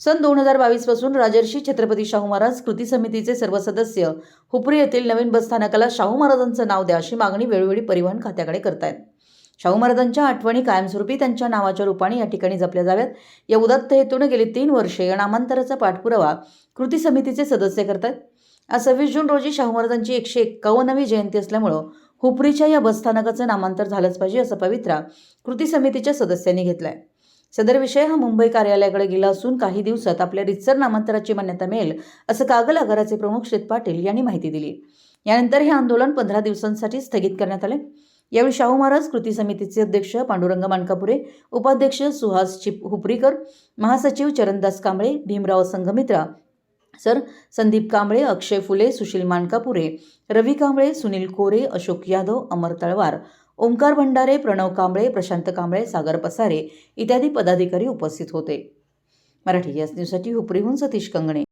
सन दोन हजार बावीसपासून राजर्षी छत्रपती शाहू महाराज कृती समितीचे सर्व सदस्य हुपरी येथील नवीन बसस्थानकाला शाहू महाराजांचं नाव द्या अशी मागणी वेळोवेळी परिवहन खात्याकडे करतायत. शाहू महाराजांच्या आठवणी कायमस्वरूपी त्यांच्या नावाच्या रूपाने या ठिकाणी जपल्या जाव्यात. या उदात्त हेतून गेली तीन वर्षे या नामांतराचा पाठपुरावा कृती समितीचे सदस्य करतात आज सव्वीस जून रोजी शाहू महाराजांची एकशे एक्कावन्नावी जयंती असल्यामुळं हुपरीच्या या बसस्थानकाचं नामांतर झालंच पाहिजे असा पवित्रा कृती समितीच्या सदस्यांनी घेतलाय. सदर विषय हा मुंबई कार्यालयाकडे गेला असून काही दिवसात आपल्या रितसर नामांतराची मान्यता मिळेल असं कागल आगाराचे प्रमुख श्रीत पाटील यांनी माहिती दिली. यानंतर हे आंदोलन पंधरा दिवसांसाठी स्थगित करण्यात आले. यावेळी शाहू महाराज कृती समितीचे अध्यक्ष पांडुरंग मानकापुरे उपाध्यक्ष सुहास चिप हुपरीकर महासचिव चरणदास कांबळे भीमराव संघमित्रा सर संदीप कांबळे अक्षय फुले सुशील मानकापुरे रवी कांबळे सुनील कोरे अशोक यादव अमर तळवार ओंकार भंडारे प्रणव कांबळे प्रशांत कांबळे सागर पसारे इत्यादी पदाधिकारी उपस्थित होते. मराठी याच दिवसाची हुपरीहून सतीश कंगणे.